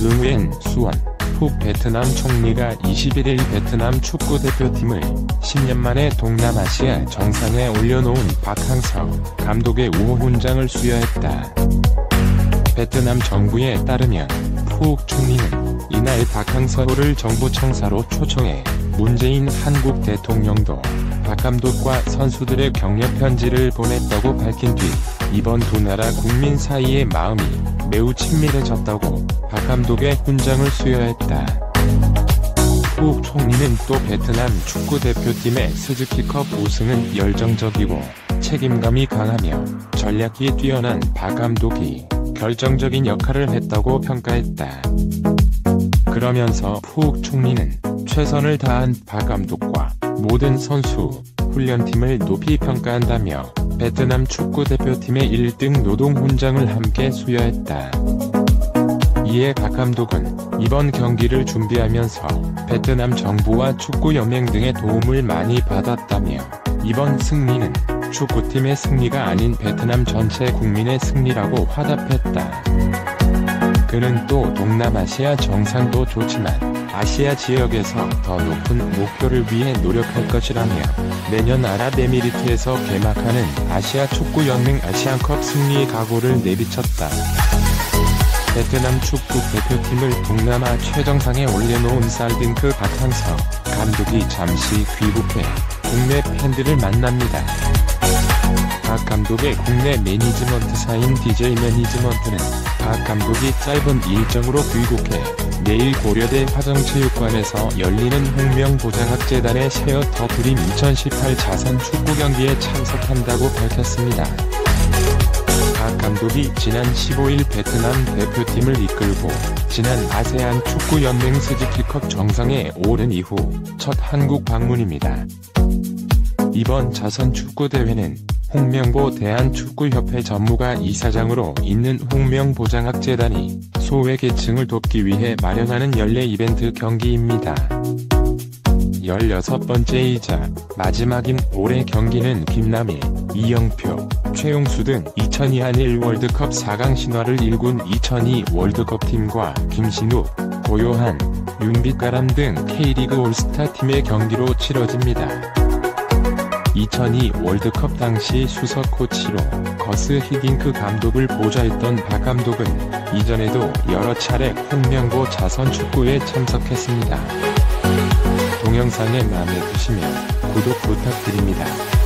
르nguyen 수원 북베트남 총리가 21일 베트남 축구 대표팀을 10년 만에 동남아시아 정상에 올려놓은 박항서 감독의 우호 훈장을 수여했다. 베트남 정부에 따르면 푸욱 총리는 이날 박항서를 정부 청사로 초청해 문재인 한국 대통령도 박 감독과 선수들의 격려 편지를 보냈다고 밝힌 뒤 이번 두 나라 국민 사이의 마음이 매우 친밀해졌다고 박 감독의 훈장을 수여했다. 푸욱 총리는 또 베트남 축구대표팀의 스즈키컵 우승은 열정적이고 책임감이 강하며 전략이 뛰어난 박 감독이 결정적인 역할을 했다고 평가했다. 그러면서 푸욱 총리는 최선을 다한 박 감독과 모든 선수, 훈련팀을 높이 평가한다며 베트남 축구대표팀의 1등 노동훈장을 함께 수여했다. 이에 박 감독은 이번 경기를 준비하면서 베트남 정부와 축구연맹 등의 도움을 많이 받았다며 이번 승리는 축구팀의 승리가 아닌 베트남 전체 국민의 승리라고 화답했다. 그는 또 동남아시아 정상도 좋지만 아시아 지역에서 더 높은 목표를 위해 노력할 것이라며 내년 아랍에미리트에서 개막하는 아시아 축구연맹 아시안컵 승리의 각오를 내비쳤다. 베트남 축구 대표팀을 동남아 최정상에 올려놓은 살딩크 박항서 감독이 잠시 귀국해 국내 팬들을 만납니다. 박 감독의 국내 매니지먼트사인 DJ 매니지먼트는 박 감독이 짧은 일정으로 귀국해 내일 고려대 화정체육관에서 열리는 홍명보장학재단의 더 드림 2018 자선 축구 경기에 참석한다고 밝혔습니다. 박 감독이 지난 15일 베트남 대표팀을 이끌고 지난 아세안 축구연맹 스즈키컵 정상에 오른 이후 첫 한국 방문입니다. 이번 자선 축구대회는 홍명보 대한축구협회 전무가 이사장으로 있는 홍명보장학재단이 소외계층을 돕기 위해 마련하는 연례 이벤트 경기입니다. 16번째이자 마지막인 올해 경기는 김남일, 이영표, 최용수 등 2002 한일 월드컵 4강 신화를 일군 2002 월드컵 팀과 김신욱, 고요한, 윤빛가람 등 K리그 올스타 팀의 경기로 치러집니다. 2002 월드컵 당시 수석 코치로 거스 히딩크 감독을 보좌했던 박 감독은 이전에도 여러 차례 홍명보 자선 축구에 참석했습니다. 동영상에 마음에 드시면 구독 부탁드립니다.